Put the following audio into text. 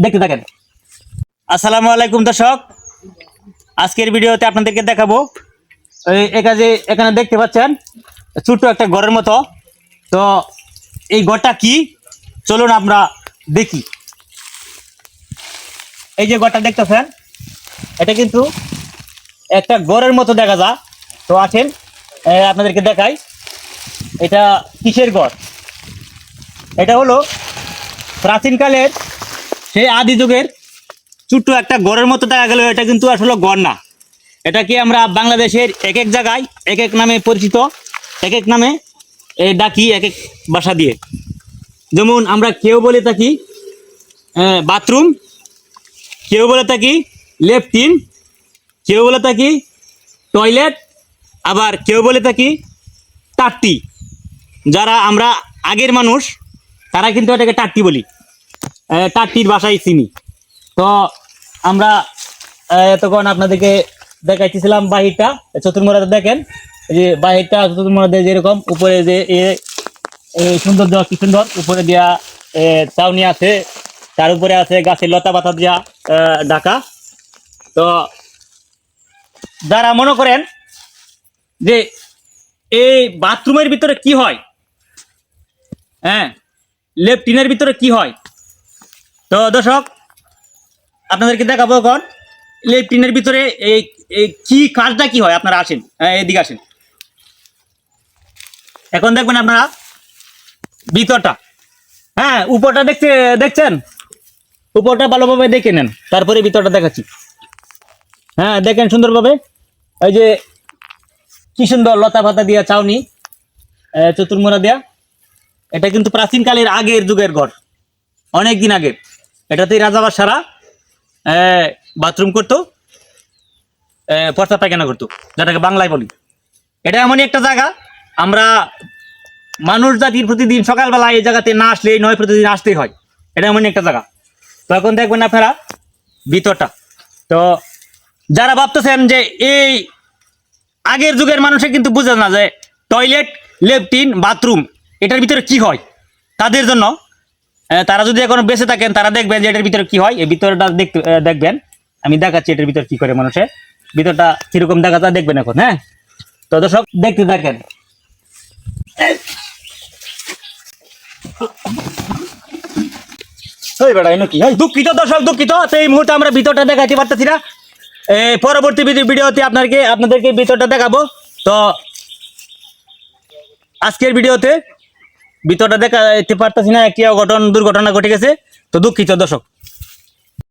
দেখতে থাকেন। আসসালামু আলাইকুম দর্শক। আজকের ভিডিওতে আপনাদেরকে দেখাবো, এই এখানে দেখতে পাচ্ছেন, ছোট্ট একটা ঘরের মতো। তো এই ঘরটা কি? চলুন আমরা দেখি। এই যে ঘরটা দেখতেছেন, এটা কিন্তু একটা ঘরের মতো দেখা যায়। তো আছেন আপনাদেরকে দেখাই, এটা কিসের ঘর? এটা হলো প্রাচীনকালের সেই আদি যুগের ছোট্ট একটা গড়ের মতো দেখা গেল, এটা কিন্তু আসলে গড় না। এটাকে আমরা বাংলাদেশের এক এক জায়গায় এক এক নামে পরিচিত এক এক নামে ডাকি এক এক বাসা দিয়ে। যেমন আমরা কেউ বলে থাকি বাথরুম, কেউ বলে থাকি লেফটিন কেউ বলে থাকি টয়লেট, আবার কেউ বলে থাকি টাট্টি যারা আমরা আগের মানুষ, তারা কিন্তু এটাকে টাট্টি বলি। টাট্টির বাসায় চিনি। তো আমরা এতক্ষণ আপনাদেরকে দেখাইতেছিলাম বাহিরটা। চতুর্মুরাতে দেখেন যে বাহিরটা চতুর্মুরাতে যেরকম উপরে যে সুন্দর দেওয়া কি সুন্দর, উপরে দেওয়া চাউনি আছে, তার উপরে আছে গাছের লতা পাতা দেওয়া ঢাকা। তো যারা মনে করেন যে এই বাথরুমের ভিতরে কি হয় হ্যাঁ লেফটিনের ভিতরে কি হয় তো দর্শক, আপনাদেরকে দেখাবো এখন লেফটিনের ভিতরে এই কি কাজটা কি হয়? আপনারা আসেন এদিকে আসেন। এখন দেখবেন আপনারা ভিতরটা হ্যাঁ উপরটা দেখতে, দেখছেন? উপরটা ভালোভাবে দেখে নেন, তারপরে ভিতরটা দেখাচ্ছি। হ্যাঁ দেখেন সুন্দরভাবে, এই যে কি সুন্দর লতা পাতা দিয়া চাউনি চতুর্মুরা দেয়া। এটা কিন্তু প্রাচীনকালের আগের যুগের ঘর, অনেক দিন আগের। এটাতেই রাজা রাজাবাসারা বাথরুম করতো পর্দা পায়খানা করতো, যেটাকে বাংলায় বলি। এটা এমনই একটা জায়গা, আমরা মানুষ জাতির প্রতিদিন সকালবেলা এই জায়গাতে না আসলে নয়, প্রতিদিন আসতেই হয়। এটা এমনই একটা জায়গা। তো এখন দেখবেন আপনারা ভিতরটা। তো যারা ভাবতেছেন যে এই আগের যুগের মানুষে কিন্তু বুঝে না যে টয়লেট লেফটিন বাথরুম এটার ভিতরে কি হয়? তাদের জন্য তারা যদি এখনও বেঁচে থাকেন, তারা দেখবেন যে এটার ভিতরে কি হয়। এই ভিতরটা দেখতে দেখবেন। আমি দেখাচ্ছি এটার ভিতরে কি করে মানুষে ভিতরটা কীরকম দেখা যায় দেখবেন এখন হ্যাঁ? তো দর্শক, দেখতে থাকেন। আপনাদেরকে ভিতরটা দেখাবো। তো আজকের ভিডিওতে ভিতরটা দেখা যেতে পারতেছি না একটি অঘটন দুর্ঘটনা ঘটে গেছে। তো দুঃখিত দর্শক।